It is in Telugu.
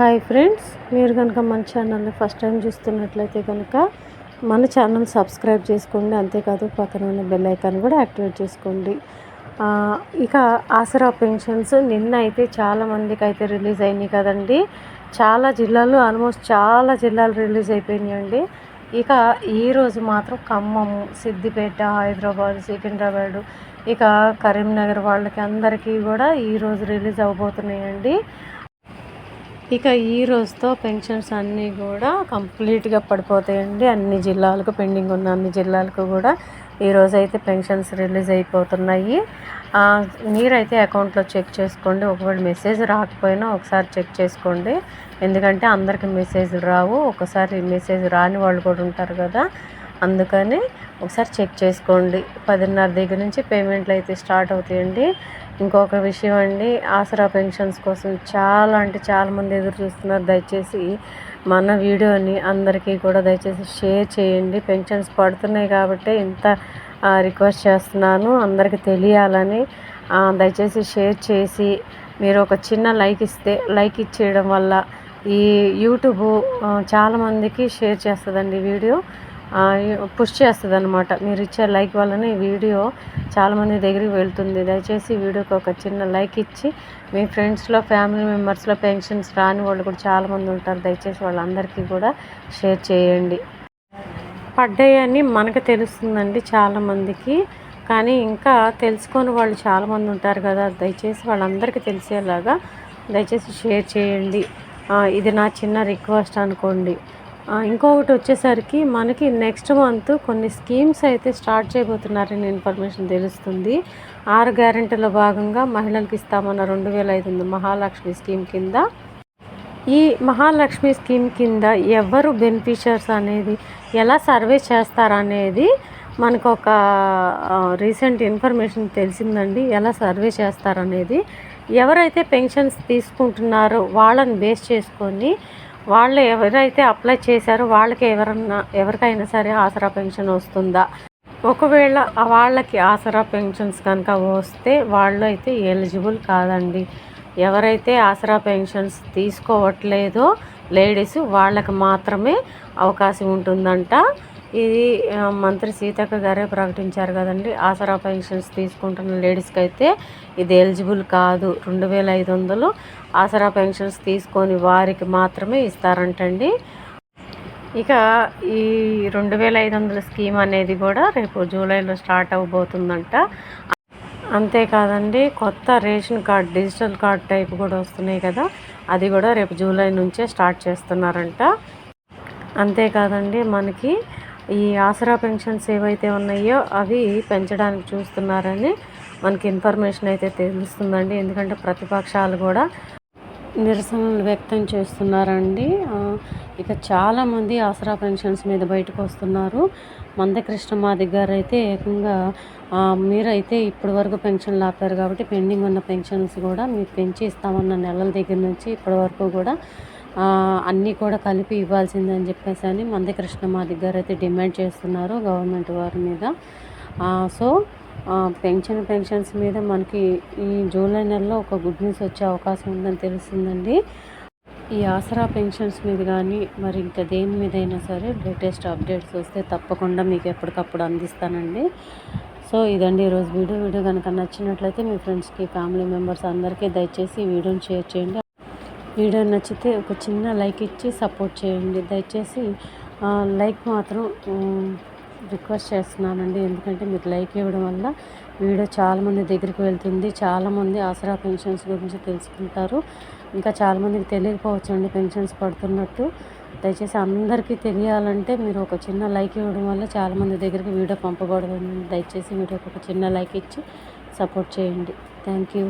హాయ్ ఫ్రెండ్స్ మీరు కనుక మన ఛానల్ని ఫస్ట్ టైం చూస్తున్నట్లయితే కనుక మన ఛానల్ సబ్స్క్రైబ్ చేసుకోండి. అంతేకాదు పక్కన ఉన్న బెల్ ఐకాన్ కూడా యాక్టివేట్ చేసుకోండి. ఇక ఆసరా పెన్షన్స్ నిన్న అయితే చాలా మందికి అయితే రిలీజ్ అయినాయి కదండి. చాలా జిల్లాలు ఆల్మోస్ట్ చాలా జిల్లాలు రిలీజ్ అయిపోయినాయండి ఇక ఈరోజు మాత్రం ఖమ్మం సిద్దిపేట హైదరాబాద్ సికింద్రాబాద్ ఇక కరీంనగర్ వాళ్ళకి అందరికీ కూడా ఈరోజు రిలీజ్ అవబోతున్నాయండి. ఇక ఈ రోజుతో పెన్షన్స్ అన్నీ కూడా కంప్లీట్గా పడిపోతాయండి. అన్ని జిల్లాలకు పెండింగ్ ఉన్న అన్ని జిల్లాలకు కూడా ఈరోజు అయితే పెన్షన్స్ రిలీజ్ అయిపోతున్నాయి. మీరైతే అకౌంట్లో చెక్ చేసుకోండి. ఒకవేళ మెసేజ్ రాకపోయినా ఒకసారి చెక్ చేసుకోండి. ఎందుకంటే అందరికి మెసేజ్లు రావు. ఒకసారి మెసేజ్ రాని వాళ్ళు కూడా ఉంటారు కదా. అందుకని ఒకసారి చెక్ చేసుకోండి. పదిన్నర దగ్గర నుంచి పేమెంట్లు అయితే స్టార్ట్ అవుతాయండి. ఇంకొక విషయం అండి ఆసరా పెన్షన్స్ కోసం చాలా అంటే చాలామంది ఎదురు చూస్తున్నారు. దయచేసి మన వీడియోని అందరికీ కూడా దయచేసి షేర్ చేయండి. పెన్షన్స్ పడుతున్నాయి కాబట్టి ఇంత రిక్వెస్ట్ చేస్తున్నాను. అందరికీ తెలియాలని దయచేసి షేర్ చేసి మీరు ఒక చిన్న లైక్ ఇస్తే లైక్ ఇచ్చేయడం వల్ల ఈ యూట్యూబ్ చాలామందికి షేర్ చేస్తుందండి వీడియో. పుష్ చేస్తుంది అనమాట మీరు ఇచ్చే లైక్ వల్లనే ఈ వీడియో చాలామంది దగ్గరికి వెళ్తుంది. దయచేసి వీడియోకి ఒక చిన్న లైక్ ఇచ్చి మీ ఫ్రెండ్స్లో ఫ్యామిలీ మెంబర్స్లో పెన్షన్స్ రాని వాళ్ళు కూడా చాలామంది ఉంటారు. దయచేసి వాళ్ళందరికీ కూడా షేర్ చేయండి. పడ్డాయని మనకు తెలుస్తుందండి చాలామందికి కానీ ఇంకా తెలుసుకొని వాళ్ళు చాలామంది ఉంటారు కదా దయచేసి వాళ్ళందరికీ తెలిసేలాగా దయచేసి షేర్ చేయండి. ఇది నా చిన్న రిక్వెస్ట్ అనుకోండి. ఇంకొకటి వచ్చేసరికి మనకి నెక్స్ట్ మంత్ కొన్ని స్కీమ్స్ అయితే స్టార్ట్ చేయబోతున్నారని ఇన్ఫర్మేషన్ తెలుస్తుంది. ఆరు గ్యారెంటీలో భాగంగా మహిళలకు ఇస్తామన్న రెండు వేల ఐదు వందల మహాలక్ష్మి స్కీమ్ కింద. ఈ మహాలక్ష్మి స్కీమ్ కింద ఎవరు బెనిఫిషియర్స్ అనేది ఎలా సర్వే చేస్తారనేది మనకు ఒక రీసెంట్ ఇన్ఫర్మేషన్ తెలిసిందండి. ఎలా సర్వే చేస్తారనేది. ఎవరైతే పెన్షన్స్ తీసుకుంటున్నారో వాళ్ళని బేస్ చేసుకొని వాళ్ళు ఎవరైతే అప్లై చేశారో వాళ్ళకి ఎవరన్నా ఎవరికైనా సరే ఆసరా పెన్షన్ వస్తుందా? ఒకవేళ వాళ్ళకి ఆసరా పెన్షన్స్ కనుక వస్తే వాళ్ళు అయితే ఎలిజిబుల్ కాదండి. ఎవరైతే ఆసరా పెన్షన్స్ తీసుకోవట్లేదో లేడీస్ వాళ్ళకి మాత్రమే అవకాశం ఉంటుందంట. ఇది మంత్రి సీతక్క గారే ప్రకటించారు కదండి. ఆసరా పెన్షన్స్ తీసుకుంటున్న లేడీస్కి అయితే ఇది ఎలిజిబుల్ కాదు. రెండు వేల ఐదు వందలు ఆసరా పెన్షన్స్ తీసుకొని వారికి మాత్రమే ఇస్తారంటండి. ఇక ఈ రెండు వేల ఐదు వందల స్కీమ్ అనేది కూడా రేపు జూలైలో స్టార్ట్ అవబోతుందంట. అంతేకాదండి కొత్త ration card digital card type కూడా వస్తున్నాయి కదా. అది కూడా రేపు జూలై నుంచే స్టార్ట్ చేస్తున్నారంట. అంతేకాదండి మనకి ఈ ఆసరా పెన్షన్స్ ఏవైతే ఉన్నాయో అవి పెంచడానికి చూస్తున్నారని మనకి ఇన్ఫర్మేషన్ అయితే తెలుస్తుందండి. ఎందుకంటే ప్రతిపక్షాలు కూడా నిరసనలు వ్యక్తం చేస్తున్నారండి. ఇక చాలామంది ఆసరా పెన్షన్స్ మీద బయటకు వస్తున్నారు. మందకృష్ణ మా గారు అయితే ఏకంగా మీరైతే ఇప్పటి వరకు పెన్షన్లు ఆపారు కాబట్టి పెండింగ్ ఉన్న పెన్షన్స్ కూడా మీరు పెంచి ఇస్తామన్న నెలల దగ్గర నుంచి ఇప్పటి వరకు కూడా అన్నీ కూడా కలిపి ఇవ్వాల్సిందని చెప్పేసి అని మందకృష్ణ మా గారు అయితే డిమాండ్ చేస్తున్నారు గవర్నమెంట్ వారి మీద. సో పెన్షన్ పెన్షన్స్ మీద మనకి ఈ జూలై నెలలో ఒక గుడ్ న్యూస్ వచ్చే అవకాశం ఉందని తెలిసిందండి ఈ ఆసరా పెన్షన్స్ మీద కానీ మరి ఇంకా దేని మీదైనా సరే లేటెస్ట్ అప్డేట్స్ వస్తే తప్పకుండా మీకు ఎప్పటికప్పుడు అందిస్తానండి. సో ఇదండి ఈరోజు వీడియో. వీడియో కనుక నచ్చినట్లయితే మీ ఫ్రెండ్స్కి ఫ్యామిలీ మెంబర్స్ అందరికీ దయచేసి వీడియోని షేర్ చేయండి. వీడియో నచ్చితే ఒక చిన్న లైక్ ఇచ్చి సపోర్ట్ చేయండి. దయచేసి లైక్ మాత్రం రిక్వెస్ట్ చేస్తున్నానండి. ఎందుకంటే మీరు లైక్ ఇవ్వడం వల్ల వీడియో చాలామంది దగ్గరికి వెళ్తుంది. చాలామంది ఆసరా పెన్షన్స్ గురించి తెలుసుకుంటారు. ఇంకా చాలామందికి తెలియకపోవచ్చు అండి పెన్షన్స్ పడుతున్నట్టు. దయచేసి అందరికీ తెలియాలంటే మీరు ఒక చిన్న లైక్ ఇవ్వడం వల్ల చాలామంది దగ్గరికి వీడియో పంపబడుతుంది. దయచేసి వీడియోకి ఒక చిన్న లైక్ ఇచ్చి సపోర్ట్ చేయండి. Thank you.